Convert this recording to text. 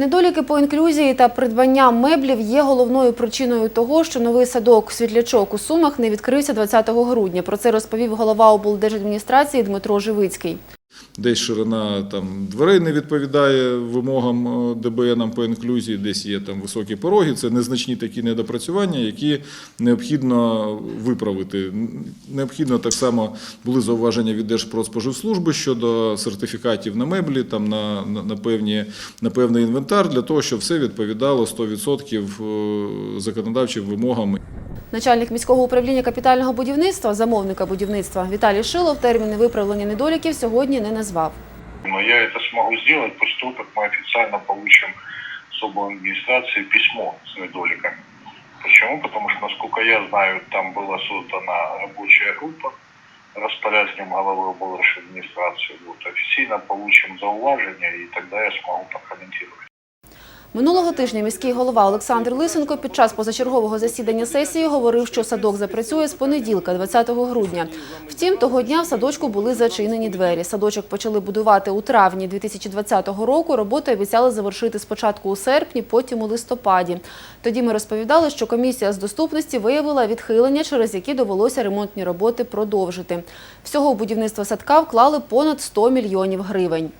Недоліки по інклюзії та придбання меблів є головною причиною того, що новий садок «Світлячок» у Сумах не відкрився 20 грудня. Про це розповів голова облдержадміністрації Дмитро Живицький. Десь ширина там дверей не відповідає вимогам е, ДБН по інклюзії, десь є там високі пороги. Це незначні такі недопрацювання, які необхідно виправити. Необхідно так само були зауваження від Держпродспоживслужби щодо сертифікатів на меблі, там на, на, на, певні, на певний інвентар, для того, щоб все відповідало 100% е, законодавчим вимогам Начальник міського управління капітального будівництва, замовника будівництва Віталій Шилов терміни виправлення недоліків сьогодні не назвав. Но я это смогу сделать после того, как мы официально получим с областной администрации письмо с недоликами. Почему? Потому что, насколько я знаю, там была создана рабочая группа распоряжением головы областной администрации. Вот, официально получим зауважение, и тогда я смогу прокомментировать. Минулого тижня міський голова Олександр Лисенко під час позачергового засідання сесії говорив, що садок запрацює з понеділка, 20 грудня. Втім, того дня в садочку були зачинені двері. Садочок почали будувати у травні 2020 року. Роботи обіцяли завершити спочатку у серпні, потім у листопаді. Тоді ми розповідали, що комісія з доступності виявила відхилення, через які довелося ремонтні роботи продовжити. Всього у будівництво садка вклали понад 100 мільйонів гривень.